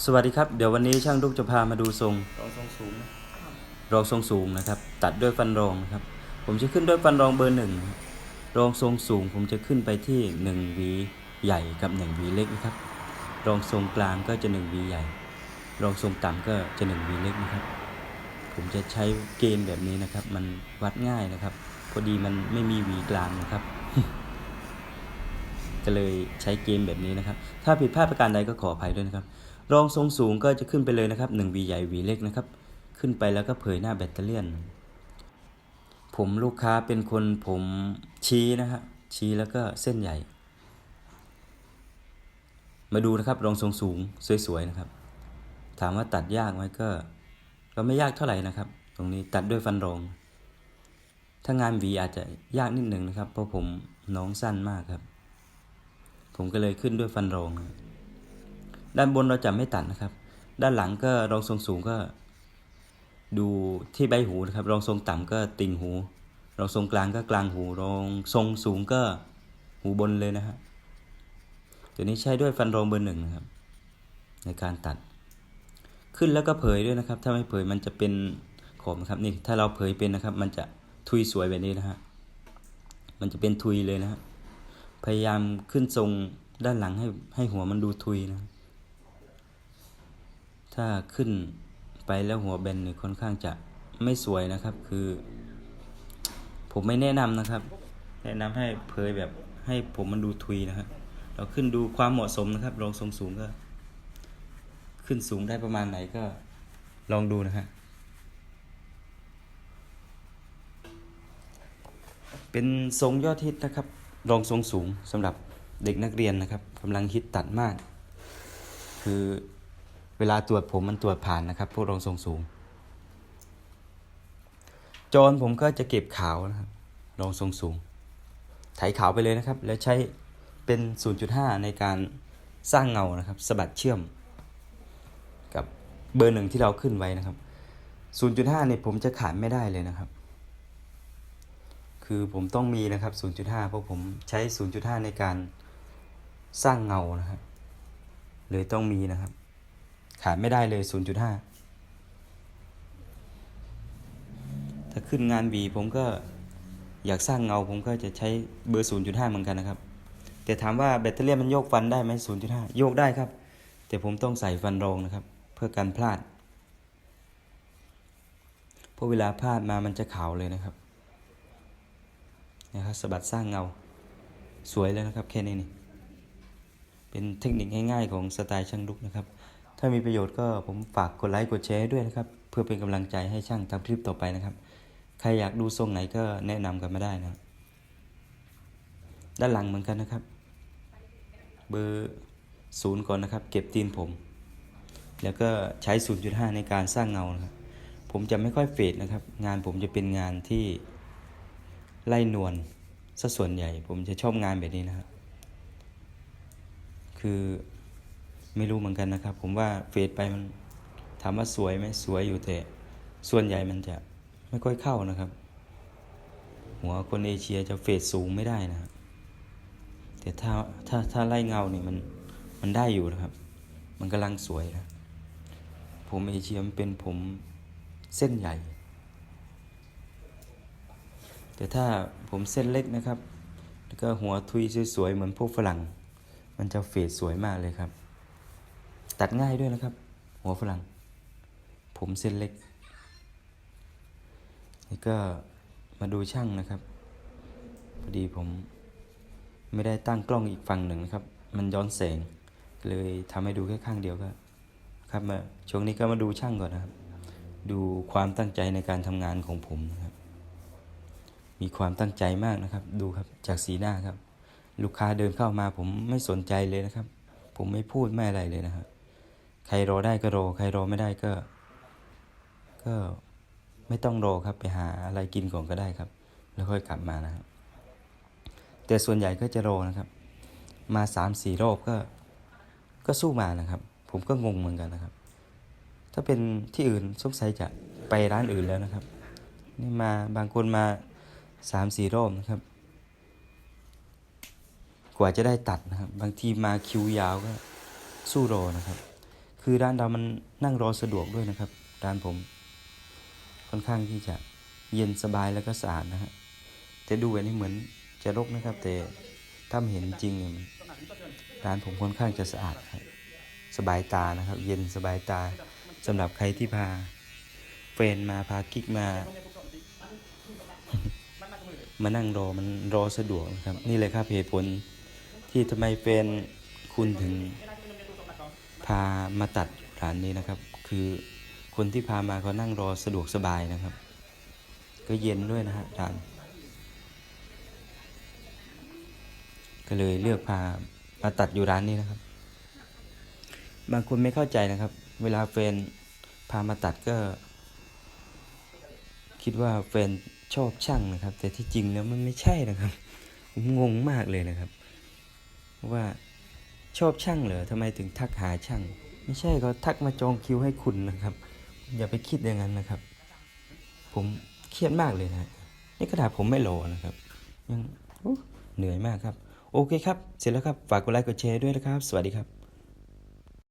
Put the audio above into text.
สวัสดีครับ เดี๋ยววันนี้ช่างดุกจะพามาดูทรงรองทรงสูงนะรองทรงสูงนะครับ ตัดด้วยฟันรองนะครับ ผมจะขึ้นด้วยฟันรองเบอร์หนึ่งนะครับรองทรงสูง ผมจะขึ้นไปที่1หวีใหญ่กับ1หวีเล็กนะครับ รองทรงกลางก็จะ1หวีใหญ่ รองทรงต่ำก็จะ1หวีเล็กนะครับ ผมจะใช้เกณฑ์แบบนี้นะครับ มันวัดง่ายนะครับ พอดีมันไม่มีหวีกลางนะครับก็เลยใช้เกมแบบนี้นะครับ ถ้าผิดพลาดประการใดก็ขออภัยด้วยนะครับ รองทรงสูงก็จะขึ้นไปเลยนะครับ1วีใหญ่วีเล็กนะครับ ขึ้นไปแล้วก็เผยหน้าแบตเตอรี่ผมลูกค้าเป็นคนผมชี้นะครับชี้แล้วก็เส้นใหญ่ มาดูนะครับรองทรงสูงสวยๆนะครับ ถามว่าตัดยากไหมก็ ก็ไม่ยากเท่าไหร่นะครับ ตรงนี้ตัดด้วยฟันรอง ถ้างานหวีอาจจะยากนิดหนึ่งนะครับ เพราะผมน้องสั้นมากครับ ผมก็เลยขึ้นด้วยฟันรองครับ ด้านบนเราจะไม่ตัดนะครับ ด้านหลังก็รองทรงสูงก็ ดูที่ใบหูนะครับ รองทรงต่ำก็ติ่งหู รองทรงกลางก็กลางหู รองทรงสูงก็หูบนเลยนะฮะตัวนี้ใช้ด้วยฟันรองเบอร์หนึ่งนะครับ ในการตัด ขึ้นแล้วก็เผยด้วยนะครับ ถ้าไม่เผยมันจะเป็นขอบนะครับนี่ถ้าเราเผยเป็นนะครับ มันจะทุยสวยแบบนี้นะฮะมันจะเป็นทุยเลยนะฮะพยายามขึ้นทรงด้านหลังให้ให้หัวมันดูทุยนะ ถ้าขึ้นไปแล้วหัวแบนเนี่ยค่อนข้างจะไม่สวยนะครับ คือ ผมไม่แนะนำนะครับ แนะนำให้เผยแบบให้ผมมันดูทุยนะครับ เราขึ้นดูความเหมาะสมนะครับรองทรงสูงก็ ขึ้นสูงได้ประมาณไหนก็ลองดูนะฮะเป็นทรงยอดฮิตนะครับ รองทรงสูงสำหรับเด็กนักเรียนนะครับกำลังฮิตตัดมาก คือ วลาตรวจผมมันตรวจผ่านนะครับ พวกรองทรงสูงจอนผมก็จะเก็บขาวนะครับรองทรงสูง ไถขาวไปเลยนะครับ แล้วใช้เป็น 0.5 ในการสร้างเงานะครับสะบัดเชื่อม กับเบอร์หนึ่งที่เราขึ้นไว้นะครับ 0.5เนี่ยผมจะขาดไม่ได้เลยนะครับ คือผมต้องมีนะครับ 0.5 เพราะผมใช้ 0.5 ในการสร้างเงานะครับเลยต้องมีนะครับ ขาดไม่ได้เลย 0.5 ถ้าขึ้นงานบีผมก็อยากสร้างเงาผมก็จะใช้เบอร์ 0.5 เหมือนกันนะครับ แต่ถามว่าแบตเตอรี่มันโยกฟันได้ไหม0.5 โยกได้ครับ แต่ผมต้องใส่ฟันรองนะครับ เพื่อการพลาด เพราะเวลาพลาดมามันจะขาวเลยนะครับ นะครับสะบัดสร้างเงา สวยแล้วนะครับแค่นี้นี่ เป็นเทคนิคง่ายๆของสไตล์ช่างลุกนะครับ ถ้ามีประโยชน์ก็ผมฝากกดไลค์กดแชร์ด้วยนะครับ เพื่อเป็นกำลังใจให้ช่างทำคลิปต่อไปนะครับ ใครอยากดูทรงไหนก็แนะนำกันมาได้นะด้านหลังเหมือนกันนะครับ เบอร์ศูนย์ก่อนนะครับ เก็บตีนผม แล้วก็ใช้ 0.5 ในการสร้างเงานะครับผมจะไม่ค่อยเฟดนะครับ งานผมจะเป็นงานที่ไล่นวลซะส่วนใหญ่ ผมจะชอบงานแบบนี้นะครับคือ ไม่รู้เหมือนกันนะครับ ผมว่าเฟดไปมันถามว่าสวยไหมสวยอยู่แต่ส่วนใหญ่มันจะไม่ค่อยเข้านะครับ หัวคนเอเชียจะเฟดสูงไม่ได้นะแต่ถ้าถ้าถ้าไล่เงาเนี่ยมันมันได้อยู่นะครับ มันกำลังสวยนะผมเอเชียมันเป็นผมเส้นใหญ่ แต่ถ้าผมเส้นเล็กนะครับ แล้วก็หัวทุยสวยๆเหมือนพวกฝรั่ง มันจะเฟดสวยมากเลยครับ ตัดง่ายด้วยนะครับ หัวฝรั่ง ผมเส้นเล็ก นี่ก็มาดูช่างนะครับ พอดีผมไม่ได้ตั้งกล้องอีกฝั่งหนึ่งนะครับ มันย้อนแสง เลยทำให้ดูแค่ข้างเดียวก็ครับมาช่วงนี้ก็มาดูช่างก่อนนะครับ ดูความตั้งใจในการทำงานของผมนะครับมีความตั้งใจมากนะครับ ดูครับจากสีหน้าครับ ลูกค้าเดินเข้ามาผมไม่สนใจเลยนะครับ ผมไม่พูดไม่อะไรเลยนะครับ ใครรอได้ก็รอใครรอไม่ได้ก็ ก็ไม่ต้องรอครับไปหาอะไรกินก่อนก็ได้ครับ แล้วค่อยกลับมานะครับ แต่ส่วนใหญ่ก็จะโรนะครับ มาสามสี่รอบก็ ก็สู้มานะครับ ผมก็งงเหมือนกันนะครับ ถ้าเป็นที่อื่นสงสัยจะไปร้านอื่นแล้วนะครับนี่มาบางคนมาสามสี่รอบนะครับ กว่าจะได้ตัดนะครับ บางทีมาคิวยาวก็สู้รอนะครับ คือร้านเรามันนั่งรอสะดวกด้วยนะครับ ร้านผม ค่อนข้างที่จะเย็นสบายแล้วก็สะอาดนะฮะแต่ดูอันนี้เหมือนจะรกนะครับ แต่ถ้ามเห็นจริงเนี่ยร้านผมค่อนข้างจะสะอาดสบายตานะครับ เย็นสบายตาสำหรับใครที่พาเฟนมาพากิ๊กมา มานั่งรอมันรอสะดวกนะครับ นี่เลยครับเหตุผลที่ทำไมแฟนคุณถึง พามาตัดร้านนี้นะครับ คือคนที่พามาเขานั่งรอสะดวกสบายนะครับ ก็เย็นด้วยนะฮะร้านก็เลยเลือกพามาตัดอยู่ร้านนี้นะครับ บางคนไม่เข้าใจนะครับ เวลาแฟนพามาตัดก็ คิดว่าแฟนชอบช่างนะครับ แต่ที่จริงแล้วมันไม่ใช่นะครับผมงงมากเลยนะครับว่า ชอบช่างเหรอทำไมถึงทักหาช่าง ไม่ใช่เขาทักมาจองคิวให้คุณนะครับ อย่าไปคิดอย่างนั้นนะครับ ผมเครียดมากเลยนะนี่กระดาษผมไม่โหลนะครับ ยังเหนื่อยมากครับ โอเคครับ เสร็จแล้วครับ ฝากกดไลค์กดแชร์ด้วยนะครับ สวัสดีครับ